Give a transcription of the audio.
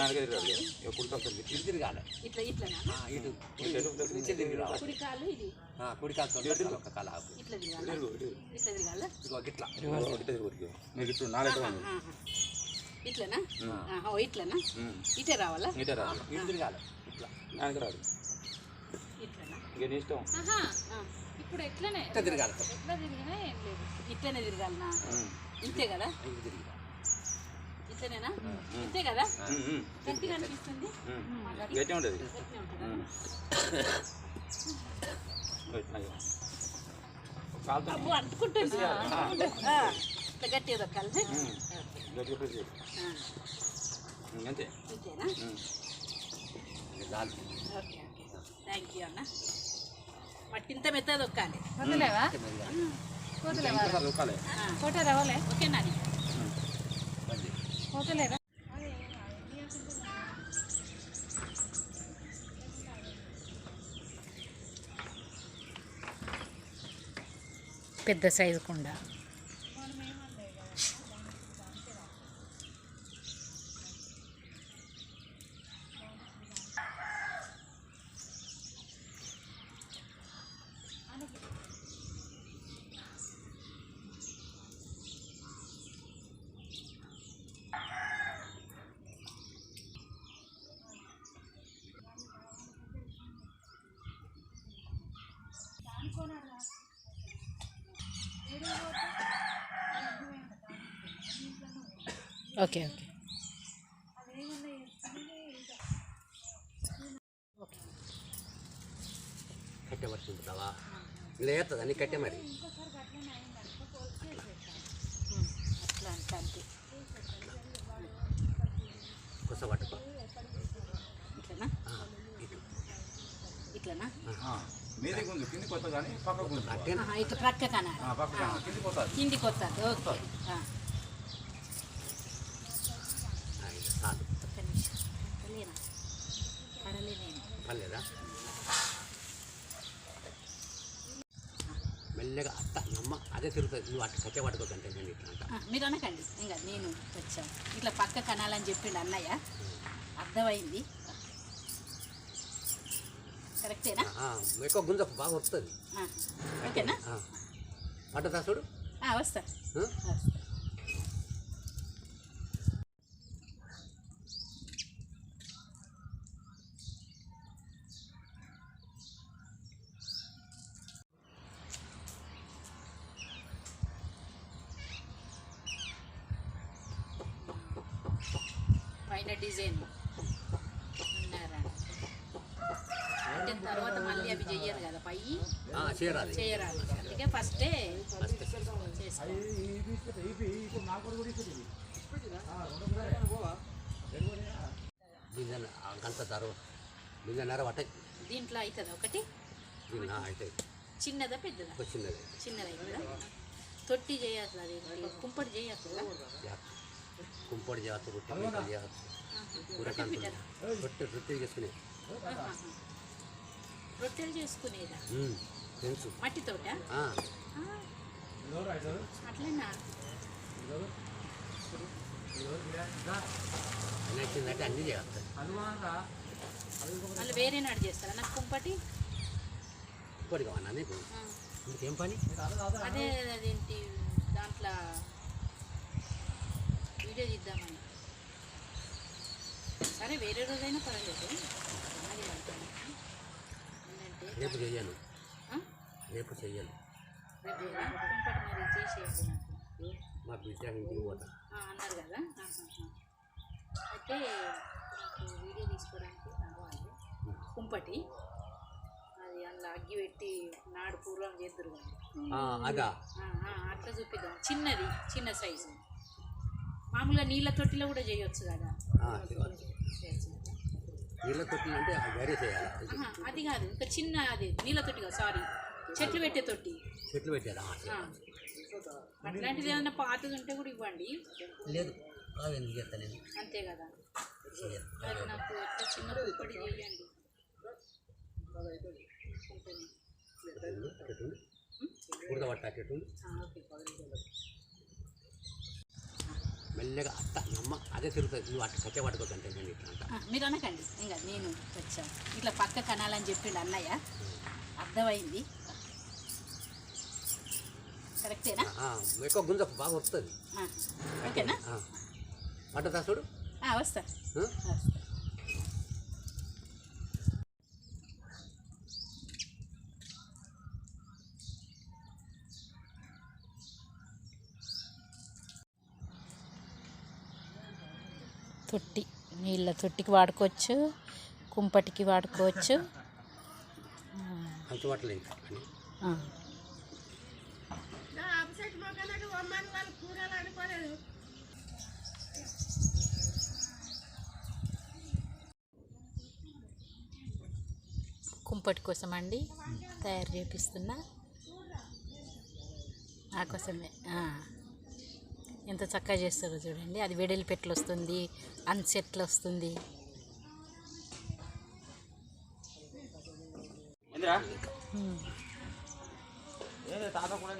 తిరగాలి కుడికి వస్తుంది ఇటు తిరగాలి. ఇట్లా ఇట్లనా? ఆ, ఇటు. ఇటు నుంచి తిరిగి రావాలి. కుడి కాలు ఇది? ఆ, కుడి కాలుతో ఒక కాలు ఆపు. ఇట్లా తిరగాల? తిరుగు ఇటు. ఇట్లా తిరగాల? ఇదిగో ఇట్లా ఇటు తిరుగు ఇటు. నీకు ఇటు నాలుగు. ఇట్లనా? ఇట్లనా. ఇటే రావాలా? ఇటే రాదు ఇటు తిరగాలి. ఇట్లా. నాన్నగా రాదు ఇట్లనా? ఇక నీ ఇష్టం. ఇప్పుడు ఎట్లనే? ఇట్లా తిరగాలి. ఎట్లా తిరిగినా ఏం లేదు. ఇట్లనే తిరగాలనా. ఇంతే కదా? తిరిగి ఇంతే కదా. గట్టిగా అనిపిస్తుంది? ఉమ్. గట్టిగా ఉంటుంది. అబ్బో అంటుకుంటుంది. ఆ, ఇట్లా గట్టిగా అంతే. ఓకే థ్యాంక్ యూ అన్న. మట్టి ఇంత మెత్తగా దొక్కాలి. వదిలేవా? దొక్కాలి. ఫోటో రావాలే ఓకేనా పెద్ద సైజు కుండ. Okay okay. కట్టె పట్టుకుంటావా? ఇలా వేస్తుంది అన్ని కట్టె మరి? కొస పట్టుకో ఇట్లనా? ఇటు. మీది గుంజు కింది కొత్త కానీ పక్క గుంజు. ఇట్లా ప్రక్క కనాలి ఆ, పక్క కానీ కింది కొత్త వస్తుంది ఓకే ఆ, ఆ, ఇది చాలు ఒక్క నిమిషం పడలేనా పడలే నేను పర్లేదా? మెల్లగా అత్త నమ్మ అదే తిరుగుతుంది. నువ్వు అట్ట కట్టె పట్టుకోకంటే నేను ఇట్లా అంట. మీరు అనకండి. ఇంకా నేను వచ్చాను. ఇట్లా పక్క కనాలని చెప్పిండు అన్నయ్య. అర్థమైంది. కరెక్టేనా? ఎక్కువ గుంజ బాగా వస్తుంది. ఓకేనా? పట్టదా చూడు. వస్తా. పైన డిజైన్. అంటే తర్వాత మళ్ళీ అవి చెయ్యరు కదా పై? చేయరాదు చేయరాదు అందుకే ఫస్టే బిందెన్నర పట్ట దీంట్లో అవుతుంది ఒకటి? చిన్నదా పెద్దదా? చిన్నది. అవుతుందా తొట్టి చేయట్లా అది కుంపటి రొట్టె పీటలు చేయవచ్చు కూరకాంతులు రొట్టె రొట్టె చేసుకునే. రొట్టెలు చేసుకునేదా? తెలుసు. అట్లేనా? అన్నీ మళ్ళీ వేరే నాడు చేస్తారా? నాకు కుంపటి. కుంపడి కావన్నా నీకు? ఆ. ఇంకేం పని? అదే అదేంటి దాంట్లో వీడియో తీద్దామని. సరే వేరే రోజైనా పర్వాలేదు. రేపు చెయ్యను ఆ? రేపు నాకు. మా బిడ్డ ఇంటికి పోతా. అన్నారు కదా. అయితే వీడియో తీసుకోవడానికి కావాలి కుంపటి. అది అందులో అగ్గి పెట్టి నాడు పూర్వం చేద్దరు అట్లా చూపిద్దాం. చిన్నది చిన్న సైజు. మామూలుగా నీళ్ళ తొట్టిలో కూడా చేయొచ్చు కదా. నీళ్ళ తొట్టి అంటే అది వేరే చేయాలి. ఆహా, అది కాదు. ఇంకా చిన్న అది నీళ్ళ తొట్టి కాదు సారీ చెట్లు పెట్టే తొట్టి. చెట్లు ఆ. అట్లాంటిది ఏదైనా పాతది ఉంటే కూడా ఇవ్వండి. లేదు. అంతే కదా. అది నాకు ఎట్లా చిన్న కుప్పటి చేయండి. ఓకే. మెల్లగా అత్త అమ్మ అదే తిరుగుతుంది. నువ్వు అట్ట కచ్చే పట్టుకోవద్దు అంటే నేను ఇట్లా అంట. మీరు అనకండి. ఇంకా నేను వచ్చాను. ఇట్లా పక్క కనాలని చెప్పిండు అన్నయ్య. అర్థమైంది. కరెక్టేనా? ఎక్కువ గుంజ బాగా వస్తుంది ఓకేనా? పట్టదా చూడు. వస్తా. తొట్టి నీళ్ళ తొట్టికి వాడుకోవచ్చు కుంపటికి వాడుకోవచ్చు. కుంపటి కోసం అండి తయారు చేపిస్తున్నా ఆ కోసమే. ఎంత చక్కగా చేస్తారో చూడండి. అది వెడల్ పెట్లు వస్తుంది అన్సెట్లు వస్తుంది తాత కూడా